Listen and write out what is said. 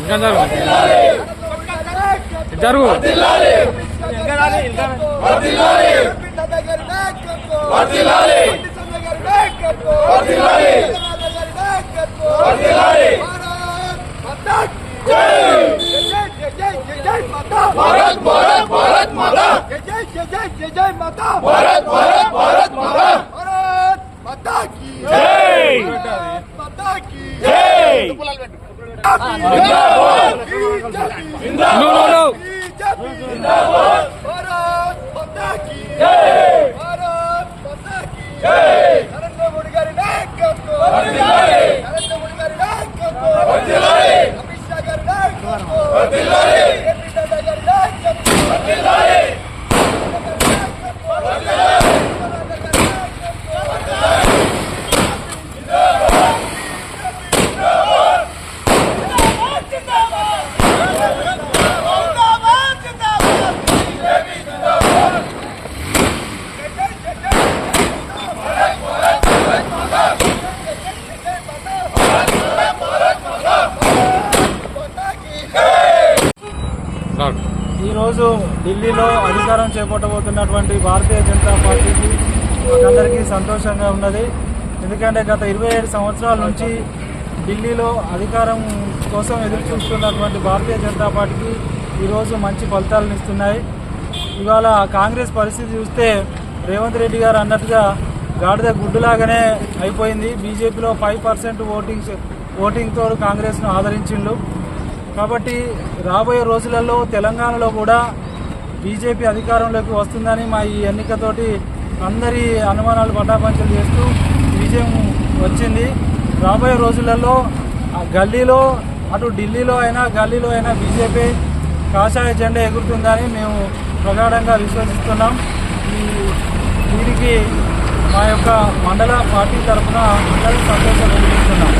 ఇంకా జరుగు ఇటు జరుగు వర్ధిల్లాలి వర్ధిల్లాలి వర్ధిల్లాలి భారత్ భారత్ భారత్ మాతా జై జై జై మోడీ గారి నాయకత్వం వర్ధిల్లాలి అన్నాడు ఈరోజు ఢిల్లీలో అధికారం చేపట్టబోతున్నటువంటి భారతీయ జనతా పార్టీకి అందరికీ సంతోషంగా ఉన్నది. ఎందుకంటే గత ఇరవై ఏడు సంవత్సరాల నుంచి ఢిల్లీలో అధికారం కోసం ఎదురు చూస్తున్నటువంటి భారతీయ జనతా పార్టీకి ఈరోజు మంచి ఫలితాలను ఇస్తున్నాయి. ఇవాళ కాంగ్రెస్ పరిస్థితి చూస్తే రేవంత్ రెడ్డి గారు అన్నట్టుగా గాడిద గుడ్డులాగానే అయిపోయింది. బీజేపీలో ఫైవ్ పర్సెంట్ ఓటింగ్ ఓటింగ్తో కాంగ్రెస్ను ఆదరించిండు. కాబట్టి రాబోయే రోజులలో తెలంగాణలో కూడా బీజేపీ అధికారంలోకి వస్తుందని మా ఈ ఎన్నికతోటి అందరి అనుమానాలు పటాపంచలు చేస్తూ విజయం వచ్చింది. రాబోయే రోజులలో గల్లీలో అటు ఢిల్లీలో అయినా గల్లీలో అయినా బీజేపీ కాషాయ జెండా ఎగురుతుందని మేము ప్రగాఢంగా విశ్వసిస్తున్నాం. ఈ దీనికి మా యొక్క మండల పార్టీ తరఫున అందరూ సంతోషం కలిగిస్తున్నాం